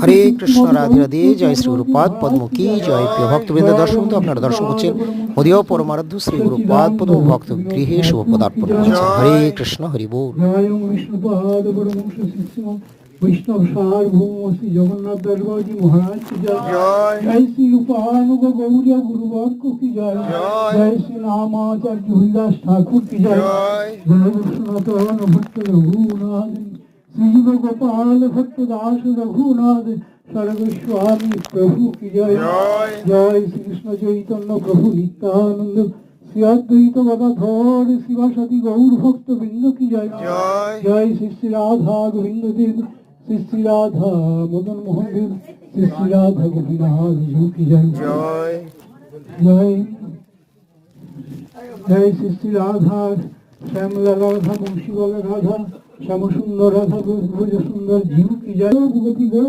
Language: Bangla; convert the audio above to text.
হরে কৃষ্ণ রাধে রাধে জয় শ্রী গুরুপাদ পদ্ম কি জয় প্রিয় ভক্তবৃন্দ দর্শক আপনারা দর্শন করছেন মোদীয় পরমারাধ্য শ্রী গুরুপাদ পদ্ম ভক্ত গৃহে শুভ পদার্পণ করছে। হরে কৃষ্ণ হরি বল। বৈষ্ণব সার্বভৌম শ্রী জগন্নাথ দরবারজি মহারাজ কি জয়। জয়। শ্রী রূপানুগ গৌরিয়া গুরুবর্গ কি জয়। জয়। শ্রী রামাচার্য হরিদাস ঠাকুর কি জয়। জয়। সনাতন ভট্ট রঘুনাথ শ্রীজীব গোপাল ভট্ট দাস রঘুনাথ সর্বস্বামী প্রভু কি জয়? জয়। শ্রীকৃষ্ণ চৈতন্য প্রভু নিত্যানন্দ। শ্রী অদ্বৈত গদাধর শিবাসাদী গৌর ভক্ত বৃন্দ কি জয়? জয়। শ্রী শ্রী রাধা গোবিন্দ দেব। শ্রী শ্রী রাধা মদন মোহন দেব। শ্রী শ্রী রাধা গোপীনাথ কি জয়। জয়। জয় শ্রী শ্রী রাধা শ্যামলা রাধা বংশীবল রাধা শ্যামসুন্দর রাধা ব্রজ সুন্দর জীব কি জয় গোপী গৌ